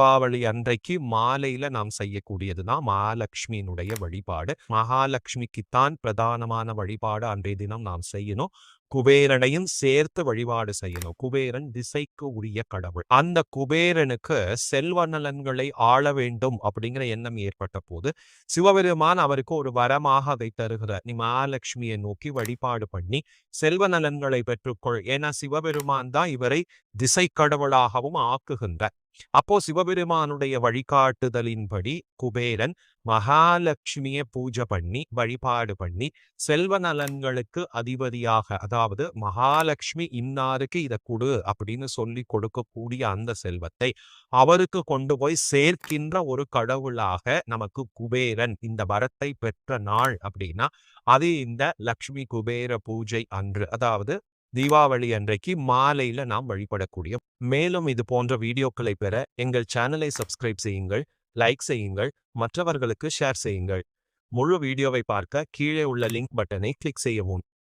தீபாவளி அன்றைக்கு மாலையில நாம் செய்யக்கூடியது தான் மகாலட்சுமியினுடைய வழிபாடு. மகாலட்சுமிக்குத்தான் பிரதானமான வழிபாடு அன்றைய தினம் நாம் செய்யணும். குபேரனையும் சேர்த்து வழிபாடு செய்யணும். குபேரன் திசைக்கு உரிய கடவுள். அந்த குபேரனுக்கு செல்வ நலன்களை ஆள வேண்டும் அப்படிங்கிற எண்ணம் ஏற்பட்ட போது சிவபெருமான் அவருக்கு ஒரு வரமாக அதை தருகிறார். நீ மகாலட்சுமியை நோக்கி வழிபாடு பண்ணி செல்வ நலன்களை பெற்றுக்கொள். ஏன்னா சிவபெருமான் தான் இவரை திசை கடவுளாகவும் ஆக்குகின்றார். அப்போ சிவபெருமானுடைய வழிகாட்டுதலின்படி குபேரன் மகாலட்சுமியை பூஜை பண்ணி வழிபாடு பண்ணி செல்வ நலன்களுக்கு அதிபதியாக அதாவது மகாலட்சுமி இன்னாருக்கு இதை கொடு அப்படின்னு சொல்லி கொடுக்கக்கூடிய அந்த செல்வத்தை அவருக்கு கொண்டு போய் சேர்க்கின்ற ஒரு கடவுளாக நமக்கு குபேரன் இந்த வரத்தை பெற்ற நாள் அப்படின்னா அது இந்த லக்ஷ்மி குபேர பூஜை அன்று அதாவது தீபாவளி அன்றைக்கு மாலையில நாம் வழிபடக்கூடிய மேலும் இது போன்ற வீடியோக்களை பெற எங்கள் சேனலை சப்ஸ்கிரைப் செய்யுங்கள் லைக் செய்யுங்கள் மற்றவர்களுக்கு ஷேர் செய்யுங்கள். முழு வீடியோவை பார்க்க கீழே உள்ள லிங்க் பட்டனை கிளிக் செய்யவும்.